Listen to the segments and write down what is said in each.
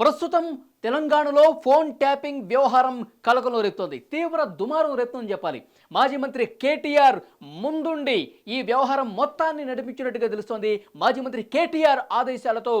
ప్రస్తుతం తెలంగాణలో phone tapping వ్యవహారం కలకలం రేపుతోంది తీవ్ర దుమారం రేపుతుందని చెప్పాలి. మాజీ మంత్రి కేటీఆర్ ముందుండి ఈ వ్యవహారం మొత్తాన్ని నడిపించినట్టుగా తెలుస్తోంది. మాజీ మంత్రి కేటీఆర్ ఆదేశాలతో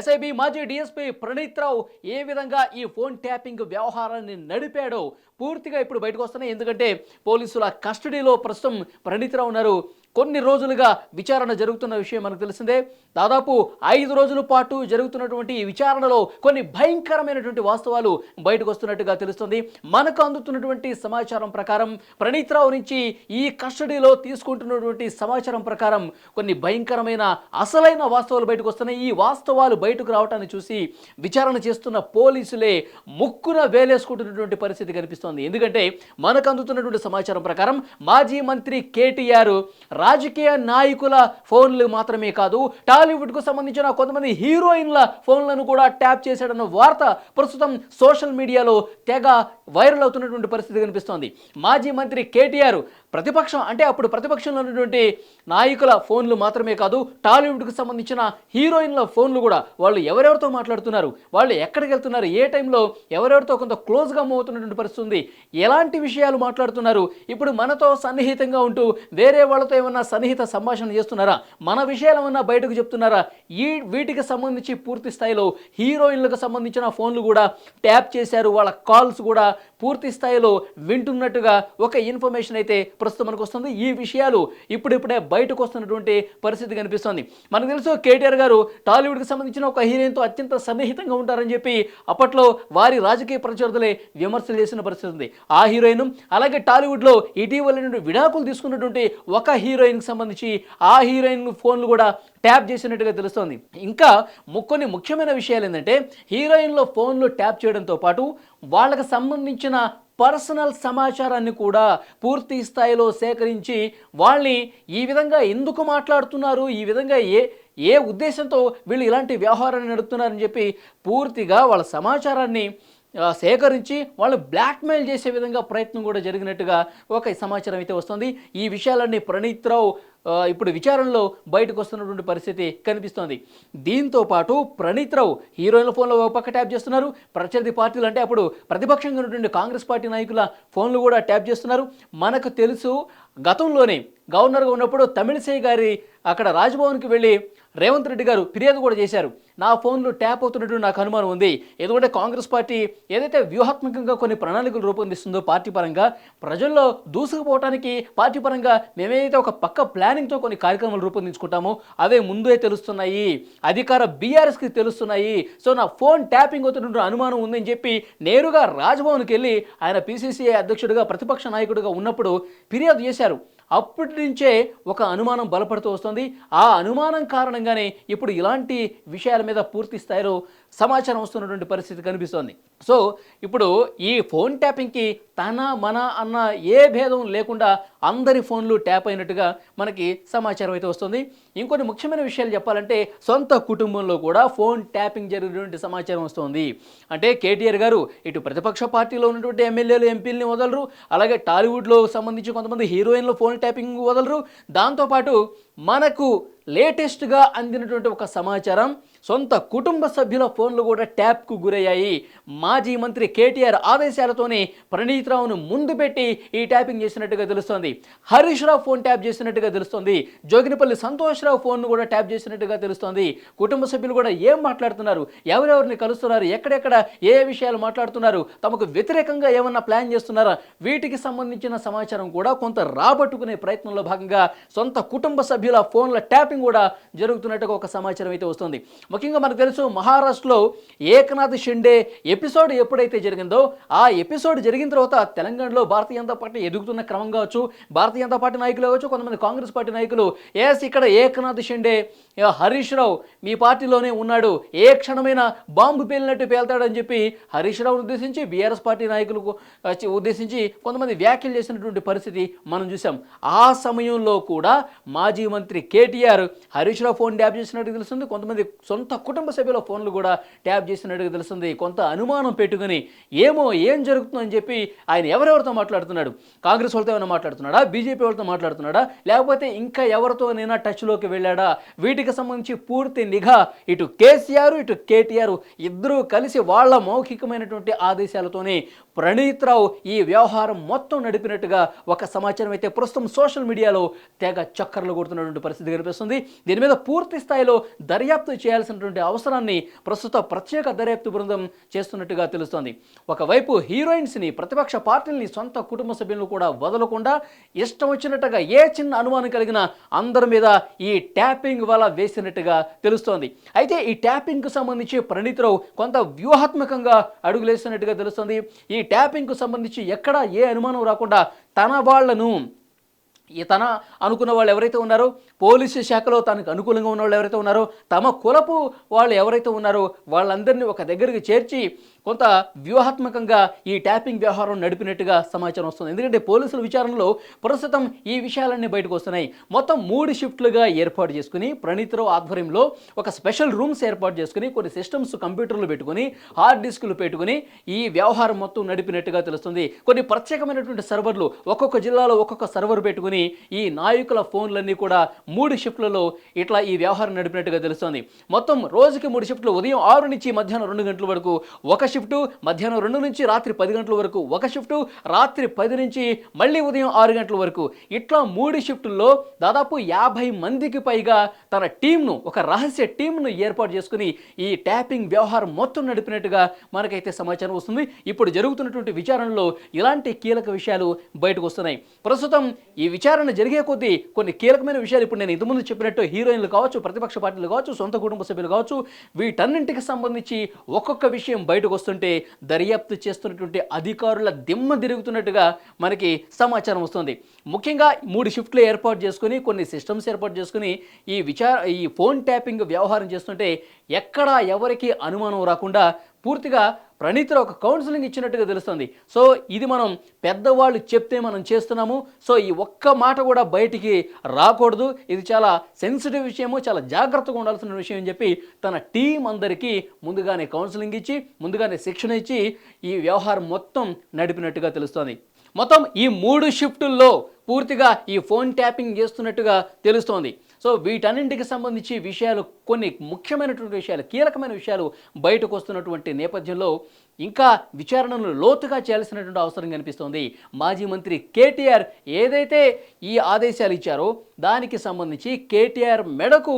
ఎస్ఐబి మాజీ డిఎస్పీ ప్రణీత్ రావు ఏ విధంగా ఈ ఫోన్ ట్యాపింగ్ వ్యవహారాన్ని నడిపాడో పూర్తిగా ఇప్పుడు బయటకు వస్తున్నాయి. ఎందుకంటే పోలీసుల కస్టడీలో ప్రస్తుతం ప్రణీత్ రావు ఉన్నారు. కొన్ని రోజులుగా విచారణ జరుగుతున్న విషయం మనకు తెలిసిందే. దాదాపు ఐదు రోజుల పాటు జరుగుతున్నటువంటి ఈ విచారణలో కొన్ని భయంకరమైనటువంటి వాస్తవాలు బయటకు వస్తున్నట్టుగా తెలుస్తుంది. మనకు అందుతున్నటువంటి సమాచారం ప్రకారం ప్రణీత్ రావు నుంచి ఈ కస్టడీలో తీసుకుంటున్నటువంటి సమాచారం ప్రకారం కొన్ని భయంకరమైన అసలైన వాస్తవాలు బయటకు వస్తున్నాయి. ఈ వాస్తవాలు బయటకు రావటాన్ని చూసి విచారణ చేస్తున్న పోలీసులే ముక్కున వేలేసుకుంటున్నటువంటి పరిస్థితి కనిపిస్తోంది. ఎందుకంటే మనకు అందుతున్నటువంటి సమాచారం ప్రకారం మాజీ మంత్రి కేటీఆర్ రాజకీయ నాయకుల ఫోన్లు మాత్రమే కాదు టాలీవుడ్కు సంబంధించిన కొంతమంది హీరోయిన్ల ఫోన్లను కూడా ట్యాప్ చేశాడన్న వార్త ప్రస్తుతం సోషల్ మీడియాలో తెగ వైరల్ అవుతున్నటువంటి పరిస్థితి కనిపిస్తోంది. మాజీ మంత్రి కేటీఆర్ ప్రతిపక్షం అంటే అప్పుడు ప్రతిపక్షంలో ఉన్నటువంటి నాయకుల ఫోన్లు మాత్రమే కాదు టాలీవుడ్కు సంబంధించిన హీరోయిన్ల ఫోన్లు కూడా వాళ్ళు ఎవరెవరితో మాట్లాడుతున్నారు వాళ్ళు ఎక్కడికి వెళ్తున్నారు ఏ టైంలో ఎవరెవరితో కొంత క్లోజ్గా మూవ్ అవుతున్నటువంటి పరిస్థితి ఉంది ఎలాంటి విషయాలు మాట్లాడుతున్నారు ఇప్పుడు మనతో సన్నిహితంగా ఉంటూ వేరే వాళ్ళతో ఏమన్నా సన్నిహిత సంభాషణ చేస్తున్నారా మన విషయాలు ఏమన్నా బయటకు చెప్తున్నారా ఈ వీటికి సంబంధించి పూర్తి స్థాయిలో హీరోయిన్లకు సంబంధించిన ఫోన్లు కూడా ట్యాప్ చేశారు వాళ్ళ కాల్స్ కూడా పూర్తి స్థాయిలో వింటున్నట్టుగా ఒక ఇన్ఫర్మేషన్ అయితే ప్రస్తుతం మనకు వస్తుంది. ఈ విషయాలు ఇప్పుడిప్పుడే బయటకు వస్తున్నటువంటి పరిస్థితి కనిపిస్తోంది. మనకు తెలుసు కేటీఆర్ గారు టాలీవుడ్కి సంబంధించిన ఒక హీరోయిన్తో అత్యంత సన్నిహితంగా ఉంటారని చెప్పి అప్పట్లో వారి రాజకీయ ప్రచోదలే విమర్శలు చేసిన పరిస్థితి ఉంది. ఆ హీరోయిన్ అలాగే టాలీవుడ్లో ఇటీవల నుండి విడాకులు తీసుకున్నటువంటి ఒక హీరోయిన్కి సంబంధించి ఆ హీరోయిన్ ఫోన్లు కూడా ట్యాప్ చేసినట్టుగా తెలుస్తోంది. ఇంకా కొన్ని ముఖ్యమైన విషయాలు ఏంటంటే హీరోయిన్లో ఫోన్లు ట్యాప్ చేయడంతో పాటు వాళ్ళకి సంబంధించిన పర్సనల్ సమాచారాన్ని కూడా పూర్తి స్థాయిలో సేకరించి వాళ్ళని ఈ విధంగా ఎందుకు మాట్లాడుతున్నారు ఈ విధంగా ఏ ఏ ఉద్దేశంతో వీళ్ళు ఇలాంటి వ్యవహారాన్ని నడుపుతున్నారని చెప్పి పూర్తిగా వాళ్ళ సమాచారాన్ని సేకరించి వాళ్ళు బ్లాక్మెయిల్ చేసే విధంగా ప్రయత్నం కూడా జరిగినట్టుగా ఒక సమాచారం అయితే వస్తుంది. ఈ విషయాలన్నీ ప్రణీత్ రావు ఇప్పుడు విచారణలో బయటకు వస్తున్నటువంటి పరిస్థితి కనిపిస్తోంది. దీంతో పాటు ప్రణీత్ రావు హీరోయిన్ల ఫోన్లో ఒక పక్క ట్యాప్ చేస్తున్నారు. ప్రత్యర్థి పార్టీలు అంటే అప్పుడు ప్రతిపక్షంగా ఉన్నటువంటి కాంగ్రెస్ పార్టీ నాయకుల ఫోన్లు కూడా ట్యాప్ చేస్తున్నారు. మనకు తెలుసు గతంలోనే గవర్నర్గా ఉన్నప్పుడు తమిళసై గారి అక్కడ రాజ్భవన్కి వెళ్ళి రేవంత్ రెడ్డి గారు ఫిర్యాదు కూడా చేశారు. నా ఫోన్లు ట్యాప్ అవుతున్నట్టు నాకు అనుమానం ఉంది. ఎందుకంటే కాంగ్రెస్ పార్టీ ఏదైతే వ్యూహాత్మకంగా కొన్ని ప్రణాళికలు రూపొందిస్తుందో పార్టీ పరంగా ప్రజల్లో దూసుకుపోవడానికి పార్టీ పరంగా మేమేదైతే ఒక పక్క ప్లానింగ్తో కొన్ని కార్యక్రమాలు రూపొందించుకుంటామో అవే ముందే తెలుస్తున్నాయి. అధికార బీఆర్ఎస్కి తెలుస్తున్నాయి. సో నా ఫోన్ ట్యాపింగ్ అవుతున్నట్టు అనుమానం ఉందని చెప్పి నేరుగా రాజ్భవన్కి వెళ్ళి ఆయన పీసీసీ అధ్యక్షుడిగా ప్రతిపక్ష నాయకుడిగా ఉన్నప్పుడు ఫిర్యాదు చేశారు. అప్పటి నుంచే ఒక అనుమానం బలపడుతూ వస్తుంది. ఆ అనుమానం కారణంగానే ఇప్పుడు ఇలాంటి విషయాల మీద పూర్తి స్థాయిలో సమాచారం వస్తున్నటువంటి పరిస్థితి కనిపిస్తోంది. సో ఇప్పుడు ఈ ఫోన్ ట్యాపింగ్కి తన మన అన్న ఏ భేదం లేకుండా అందరి ఫోన్లు ట్యాప్ అయినట్టుగా మనకి సమాచారం అయితే వస్తుంది. ఇంకొన్ని ముఖ్యమైన విషయాలు చెప్పాలంటే సొంత కుటుంబంలో కూడా ఫోన్ ట్యాపింగ్ జరిగినటువంటి సమాచారం వస్తుంది. అంటే కేటీఆర్ గారు ఇటు ప్రతిపక్ష పార్టీలో ఉన్నటువంటి ఎమ్మెల్యేలు ఎంపీలని వదలరు. అలాగే టాలీవుడ్లో సంబంధించి కొంతమంది హీరోయిన్లు ఫోన్ ట్యాపింగ్ వదలరు. దాంతోపాటు మనకు లేటెస్ట్గా అందినటువంటి ఒక సమాచారం. సొంత కుటుంబ సభ్యుల ఫోన్లు కూడా ట్యాప్కు గురయ్యాయి. మాజీ మంత్రి కేటీఆర్ ఆదేశాలతోనే ప్రణీత్ రావును ముందు పెట్టి ఈ ట్యాపింగ్ చేసినట్టుగా తెలుస్తోంది. హరీష్ రావు ఫోన్ ట్యాప్ చేసినట్టుగా తెలుస్తోంది. జోగినపల్లి సంతోష్ రావు ఫోన్ను కూడా ట్యాప్ చేసినట్టుగా తెలుస్తోంది. కుటుంబ సభ్యులు కూడా ఏం మాట్లాడుతున్నారు? ఎవరెవరిని కలుస్తున్నారు? ఎక్కడెక్కడ ఏ విషయాలు మాట్లాడుతున్నారు? తమకు వ్యతిరేకంగా ఏమన్నా ప్లాన్ చేస్తున్నారా? వీటికి సంబంధించిన సమాచారం కూడా కొంత రాబట్టుకునే ప్రయత్నంలో భాగంగా సొంత కుటుంబ సభ్యుల ఫోన్ల ట్యాప్ ట్యాపింగ్ కూడా జరుగుతున్నట్టుగా ఒక సమాచారం అయితే వస్తుంది. ముఖ్యంగా మనకు తెలుసు మహారాష్ట్రలో ఏకనాథ్ షిండే ఎపిసోడ్ ఎప్పుడైతే జరిగిందో ఆ ఎపిసోడ్ జరిగిన తర్వాత తెలంగాణలో భారతీయ జనతా పార్టీ ఎదుగుతున్న క్రమం కావచ్చు. భారతీయ జనతా పార్టీ నాయకులు కావచ్చు కొంతమంది కాంగ్రెస్ పార్టీ నాయకులు ఎస్ ఇక్కడ ఏకనాథ్ షిండే హరీష్ రావు మీ పార్టీలోనే ఉన్నాడు ఏ క్షణమైన బాంబు పేలినట్టు పేల్తాడని చెప్పి హరీష్ రావును ఉద్దేశించి బీఆర్ఎస్ పార్టీ నాయకులకు ఉద్దేశించి కొంతమంది వ్యాఖ్యలు చేసినటువంటి పరిస్థితి మనం చూసాం ఆ సమయంలో కూడా మాజీ మంత్రి KTR Harish Rao phone tap చేసినట్టు తెలుస్తుంది. కొంతమంది సొంత సొంత కుటుంబ సభ్యుల ఫోన్లు కూడా ట్యాప్ చేసినట్టుగా తెలుస్తుంది. కొంత అనుమానం పెట్టుకుని ఏమో ఏం జరుగుతుందని చెప్పి ఆయన ఎవరెవరితో మాట్లాడుతున్నాడు? కాంగ్రెస్ వాళ్ళతో ఏమైనా మాట్లాడుతున్నాడా? బీజేపీ వాళ్ళతో మాట్లాడుతున్నాడా? లేకపోతే ఇంకా ఎవరితోనైనా టచ్లోకి వెళ్ళాడా? వీటికి సంబంధించి పూర్తి నిఘా ఇటు కేసీఆర్ ఇటు కేటీఆర్ ఇద్దరూ కలిసి వాళ్ళ మౌఖికమైనటువంటి ఆదేశాలతోనే ప్రణీత్ రావు ఈ వ్యవహారం మొత్తం నడిపినట్టుగా ఒక సమాచారం అయితే ప్రస్తుతం సోషల్ మీడియాలో తెగ చక్కర్లు కొడుతున్నటువంటి పరిస్థితి కనిపిస్తుంది. దీని మీద పూర్తి స్థాయిలో దర్యాప్తు చేయాల్సినటువంటి అవసరాన్ని ప్రస్తుత ప్రత్యేక దర్యాప్తు బృందం చేస్తున్నట్టుగా తెలుస్తోంది. ఒకవైపు హీరోయిన్స్ని ప్రతిపక్ష పార్టీలని సొంత కుటుంబ సభ్యులను కూడా వదలకుండా ఇష్టం వచ్చినట్టుగా ఏ చిన్న అనుమానం కలిగినా అందరి మీద ఈ ట్యాపింగ్ వల్ల వేసినట్టుగా తెలుస్తోంది. అయితే ఈ ట్యాపింగ్కు సంబంధించి ప్రణీత్రావు కొంత వ్యూహాత్మకంగా అడుగులేస్తున్నట్టుగా తెలుస్తోంది. ఈ ట్యాపింగ్కు సంబంధించి ఎక్కడా ఏ అనుమానం రాకుండా తన వాళ్ళను ఈ తన అనుకున్న వాళ్ళు ఎవరైతే ఉన్నారో పోలీసు శాఖలో తనకు అనుకూలంగా ఉన్న వాళ్ళు ఎవరైతే ఉన్నారో తమ కులపు వాళ్ళు ఎవరైతే ఉన్నారో వాళ్ళందరినీ ఒక దగ్గరికి చేర్చి కొంత వ్యూహాత్మకంగా ఈ ట్యాపింగ్ వ్యవహారం నడిపినట్టుగా సమాచారం వస్తుంది. ఎందుకంటే పోలీసుల విచారణలో ప్రస్తుతం ఈ విషయాలన్నీ బయటకు వస్తున్నాయి. మొత్తం మూడు షిఫ్ట్లుగా ఏర్పాటు చేసుకుని ప్రణీతరావు ఆధ్వర్యంలో ఒక స్పెషల్ రూమ్స్ ఏర్పాటు చేసుకుని కొన్ని సిస్టమ్స్ కంప్యూటర్లు పెట్టుకుని హార్డ్ డిస్కులు పెట్టుకుని ఈ వ్యవహారం మొత్తం నడిపినట్టుగా తెలుస్తుంది. కొన్ని ప్రత్యేకమైనటువంటి సర్వర్లు ఒక్కొక్క జిల్లాలో ఒక్కొక్క సర్వర్ పెట్టుకుని ఈ నాయకుల ఫోన్లన్నీ కూడా మూడు షిఫ్ట్లలో ఇట్లా ఈ వ్యవహారం నడిపినట్టుగా తెలుస్తోంది. మొత్తం రోజుకి మూడు షిఫ్ట్లు ఉదయం ఆరు నుంచి మధ్యాహ్నం రెండు గంటల వరకు ఒక షిఫ్టు మధ్యాహ్నం రెండు నుంచి రాత్రి పది గంటల వరకు ఒక షిఫ్టు రాత్రి పది నుంచి మళ్ళీ ఉదయం ఆరు గంటల వరకు. ఇట్లా మూడు షిఫ్టుల్లో దాదాపు యాభై మందికి పైగా తన టీంను ఒక రహస్య టీంను ఏర్పాటు చేసుకుని ఈ ట్యాపింగ్ వ్యవహారం మొత్తం నడిపినట్టుగా మనకైతే సమాచారం వస్తుంది. ఇప్పుడు జరుగుతున్నటువంటి విచారణలో ఇలాంటి కీలక విషయాలు బయటకు వస్తున్నాయి. ప్రస్తుతం ఈ విచారణ జరిగే కొద్దీ కొన్ని కీలకమైన విషయాలు ఇప్పుడు నేను ఇంతకుముందు చెప్పినట్టు హీరోయిన్లు కావచ్చు ప్రతిపక్ష పార్టీలు కావచ్చు సొంత కుటుంబ సభ్యులు కావచ్చు వీటన్నింటికి సంబంధించి ఒక్కొక్క విషయం బయటకు వస్తుంటే దర్యాప్తు చేస్తున్నటువంటి అధికారుల దిమ్మ తిరుగుతున్నట్టుగా మనకి సమాచారం వస్తుంది. ముఖ్యంగా మూడు షిఫ్ట్లు ఏర్పాటు చేసుకుని కొన్ని సిస్టమ్స్ ఏర్పాటు చేసుకుని ఈ విచార ఈ ఫోన్ ట్యాపింగ్ వ్యవహారం చేస్తుంటే ఎక్కడా ఎవరికి అనుమానం రాకుండా పూర్తిగా ప్రణీతిలో ఒక కౌన్సిలింగ్ ఇచ్చినట్టుగా తెలుస్తుంది. సో ఇది మనం పెద్దవాళ్ళు చెప్తే మనం చేస్తున్నాము. సో ఈ ఒక్క మాట కూడా బయటికి రాకూడదు. ఇది చాలా సెన్సిటివ్ విషయము చాలా జాగ్రత్తగా ఉండాల్సిన విషయం అని చెప్పి తన టీం అందరికీ ముందుగానే కౌన్సిలింగ్ ఇచ్చి ముందుగానే శిక్షణ ఇచ్చి ఈ వ్యవహారం మొత్తం నడిపినట్టుగా తెలుస్తోంది. మొత్తం ఈ మూడు షిఫ్టుల్లో పూర్తిగా ఈ ఫోన్ ట్యాపింగ్ చేస్తున్నట్టుగా తెలుస్తోంది. సో వీటన్నింటికి సంబంధించి విషయాలు కొన్ని ముఖ్యమైనటువంటి విషయాలు కీలకమైన విషయాలు బయటకు వస్తున్నటువంటి నేపథ్యంలో ఇంకా విచారణను లోతుగా చేయాల్సినటువంటి అవసరం కనిపిస్తోంది. మాజీ మంత్రి కేటీఆర్ ఏదైతే ఈ ఆదేశాలు ఇచ్చారో దానికి సంబంధించి కేటీఆర్ మెడకు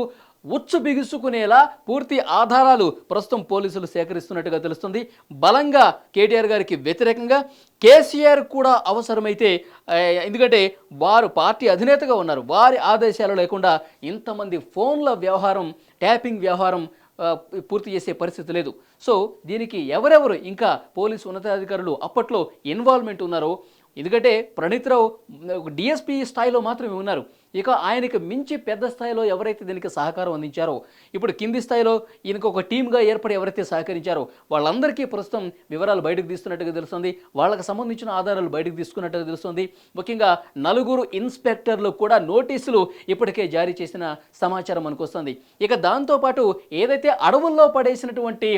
ఉచ్చు బిగుసుకునేలా పూర్తి ఆధారాలు ప్రస్తుతం పోలీసులు సేకరిస్తున్నట్టుగా తెలుస్తుంది. బలంగా కేటీఆర్ గారికి వ్యతిరేకంగా కేసీఆర్ కూడా అవసరమైతే ఎందుకంటే వారు పార్టీ అధినేతగా ఉన్నారు. వారి ఆదేశాలు లేకుండా ఇంతమంది ఫోన్ల వ్యవహారం ట్యాపింగ్ వ్యవహారం పూర్తి చేసే పరిస్థితి లేదు. సో దీనికి ఎవరెవరు ఇంకా పోలీసు ఉన్నతాధికారులు అప్పట్లో ఇన్వాల్వ్మెంట్ ఉన్నారో ఎందుకంటే ప్రణీత్రావు డిఎస్పీ స్థాయిలో మాత్రమే ఉన్నారు. ఇక ఆయనకి మించి పెద్ద స్థాయిలో ఎవరైతే దీనికి సహకారం అందించారో ఇప్పుడు కింది స్థాయిలో ఈయనకు ఒక టీమ్గా ఏర్పడి ఎవరైతే సహకరించారో వాళ్ళందరికీ ప్రస్తుతం వివరాలు బయటకు తీస్తున్నట్టుగా తెలుస్తుంది. వాళ్ళకి సంబంధించిన ఆధారాలు బయటకు తీసుకున్నట్టుగా తెలుస్తుంది. ముఖ్యంగా నలుగురు ఇన్స్పెక్టర్లు కూడా నోటీసులు ఇప్పటికే జారీ చేసిన సమాచారం మనకు వస్తుంది. ఇక దాంతోపాటు ఏదైతే అడవుల్లో పడేసినటువంటి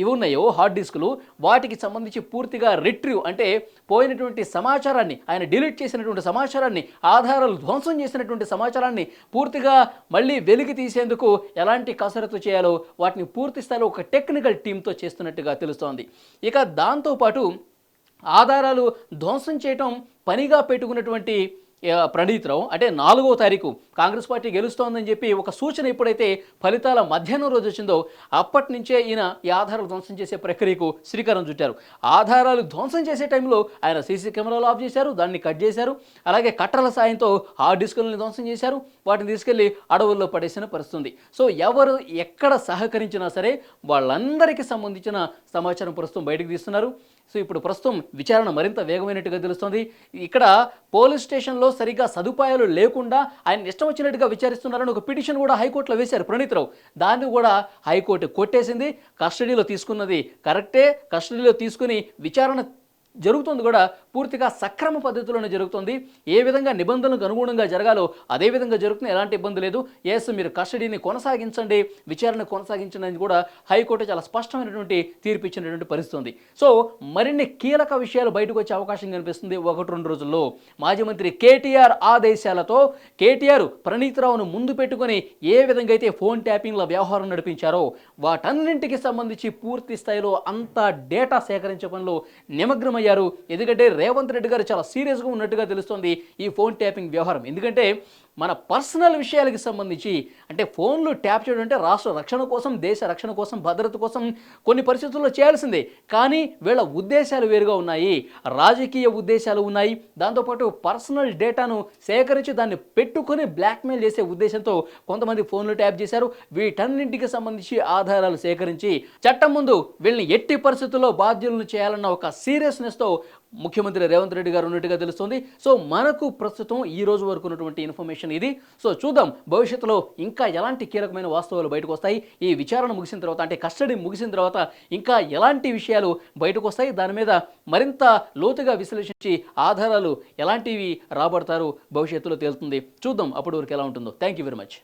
ఇవి ఉన్నాయో హార్డ్ డిస్కులు వాటికి సంబంధించి పూర్తిగా రిట్రీవ్ అంటే పోయినటువంటి సమాచారాన్ని ఆయన డిలీట్ చేసినటువంటి సమాచారాన్ని ఆధారాలు ధ్వంసం చేసినటువంటి సమాచారాన్ని పూర్తిగా మళ్ళీ వెలికి తీసేందుకు ఎలాంటి కసరత్తు చేయాలో వాటిని పూర్తి స్థాయిలో ఒక టెక్నికల్ టీంతో చేస్తున్నట్టుగా తెలుస్తోంది. ఇక దాంతోపాటు ఆధారాలు ధ్వంసం చేయటం పనిగా పెట్టుకున్నటువంటి ప్రణీత్ రావు అంటే నాలుగో తారీఖు కాంగ్రెస్ పార్టీ గెలుస్తోందని చెప్పి ఒక సూచన ఎప్పుడైతే ఫలితాల మధ్యాహ్నం రోజు వచ్చిందో అప్పటి నుంచే ఈయన ఈ ఆధారాలు ధ్వంసం చేసే ప్రక్రియకు శ్రీకారం చుట్టారు. ఆధారాలు ధ్వంసం చేసే టైంలో ఆయన సీసీ కెమెరాలు ఆఫ్ చేశారు దాన్ని కట్ చేశారు అలాగే కట్టల సాయంతో హార్డ్ డిస్కులను ధ్వంసం చేశారు వాటిని తీసుకెళ్ళి అడవుల్లో పడేసిన పరిస్థితుంది. సో ఎవరు ఎక్కడ సహకరించినా సరే వాళ్ళందరికీ సంబంధించిన సమాచారం ప్రస్తుతం బయటకు తీస్తున్నారు. సో ఇప్పుడు ప్రస్తుతం విచారణ మరింత వేగమైనట్టుగా తెలుస్తుంది. ఇక్కడ పోలీస్ స్టేషన్లో సరిగ్గా సదుపాయాలు లేకుండా ఆయన ఇష్టం వచ్చినట్టుగా విచారిస్తున్నారని ఒక పిటిషన్ కూడా హైకోర్టులో వేశారు ప్రణీత్ రావు. దాన్ని కూడా హైకోర్టు కొట్టేసింది. కస్టడీలో తీసుకున్నది కరెక్టే. కస్టడీలో తీసుకుని విచారణ జరుగుతుంది కూడా పూర్తిగా సక్రమ పద్ధతిలోనే జరుగుతుంది. ఏ విధంగా నిబంధనలకు అనుగుణంగా జరగాలో అదే విధంగా జరుగుతుంది. ఎలాంటి ఇబ్బంది లేదు. ఎస్ మీరు కస్టడీని కొనసాగించండి. విచారణ కొనసాగించండి అని కూడా హైకోర్టు చాలా స్పష్టమైనటువంటి తీర్పు ఇచ్చినటువంటి పరిస్థితుంది. సో మరిన్ని కీలక విషయాలు బయటకు వచ్చే అవకాశం కనిపిస్తుంది ఒకటి రెండు రోజుల్లో. మాజీ మంత్రి కేటీఆర్ ఆదేశాలతో కేటీఆర్ ప్రణీతరావును ముందు పెట్టుకొని ఏ విధంగా అయితే ఫోన్ ట్యాపింగ్ల వ్యవహారం నడిపించారో వాటన్నింటికి సంబంధించి పూర్తి స్థాయిలో అంత డేటా సేకరించే పనిలో అయ్యారు. ఎందుకంటే రేవంత్ రెడ్డి గారు చాలా సీరియస్గా ఉన్నట్టుగా తెలుస్తోంది ఈ ఫోన్ ట్యాపింగ్ వ్యవహారం. ఎందుకంటే మన పర్సనల్ విషయాలకు సంబంధించి అంటే ఫోన్లు ట్యాప్ చేయడం అంటే రాష్ట్ర రక్షణ కోసం దేశ రక్షణ కోసం భద్రత కోసం కొన్ని పరిస్థితుల్లో చేయాల్సిందే. కానీ వీళ్ళ ఉద్దేశాలు వేరుగా ఉన్నాయి. రాజకీయ ఉద్దేశాలు ఉన్నాయి. దాంతోపాటు పర్సనల్ డేటాను సేకరించి దాన్ని పెట్టుకొని బ్లాక్మెయిల్ చేసే ఉద్దేశంతో కొంతమంది ఫోన్లు ట్యాప్ చేశారు. వీటన్నింటికి సంబంధించి ఆధారాలు సేకరించి చట్టం ముందు వీళ్ళని ఎట్టి పరిస్థితుల్లో బాధ్యులను చేయాలన్న ఒక సీరియస్నెస్తో ముఖ్యమంత్రి రేవంత్ రెడ్డి గారు ఉన్నట్టుగా తెలుస్తుంది. సో మనకు ప్రస్తుతం ఈ రోజు వరకు ఉన్నటువంటి ఇన్ఫర్మేషన్ ఇది. సో చూద్దాం భవిష్యత్తులో ఇంకా ఎలాంటి కీలకమైన వాస్తవాలు బయటకు వస్తాయి? ఈ విచారణ ముగిసిన తర్వాత అంటే కస్టడీ ముగిసిన తర్వాత ఇంకా ఎలాంటి విషయాలు బయటకు వస్తాయి? దాని మీద మరింత లోతుగా విశ్లేషించి ఆధారాలు ఎలాంటివి రాబడతారు భవిష్యత్తులో తేలుతుంది. చూద్దాం అప్పటి వరకు ఎలా ఉంటుందో. Thank you very much